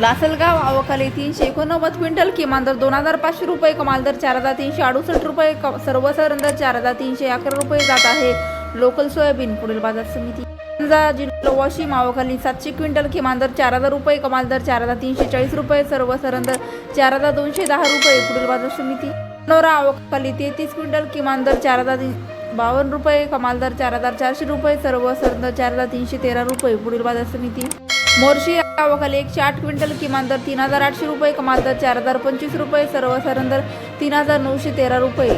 लासलगाव आवकाले तीनशे एकोणनव्वद क्विंटल किमान दर दोन हजार पाचशे रुपये कमाल दर चार हजार तीनशे अडुसष्ट रुपये क- सर्वसाधारण दर चार हजार तीनशे अकरा रुपये जात आहे. लोकल सोयाबीन पुढील बाजार समिती. समजा जिल्हा वाशिम आवकाली सातशे क्विंटल किमान दर चार हजार रुपये कमाल दर चार हजार तीनशे चाळीस रुपये सर्वसाधारण दर चार हजार दोनशे दहा रुपये पुढील बाजार समिती. नवरा आवकाली तेहतीस क्विंटल किमान दर चार हजार तीन- बावन्न रुपये कमाल दर चार हजार चारशे रुपये सर्वसाधारण दर चार हजार तीनशे तेरा रुपये पुढील बाजार समिती. मोर्शी गावाखाली एकशे आठ क्विंटल किमान दर तीन हजार आठशे रुपये कमाल दर चार हजार पंचवीस रुपये सर्वसाधारण दर तीन हजार नऊशे तेरा रुपये.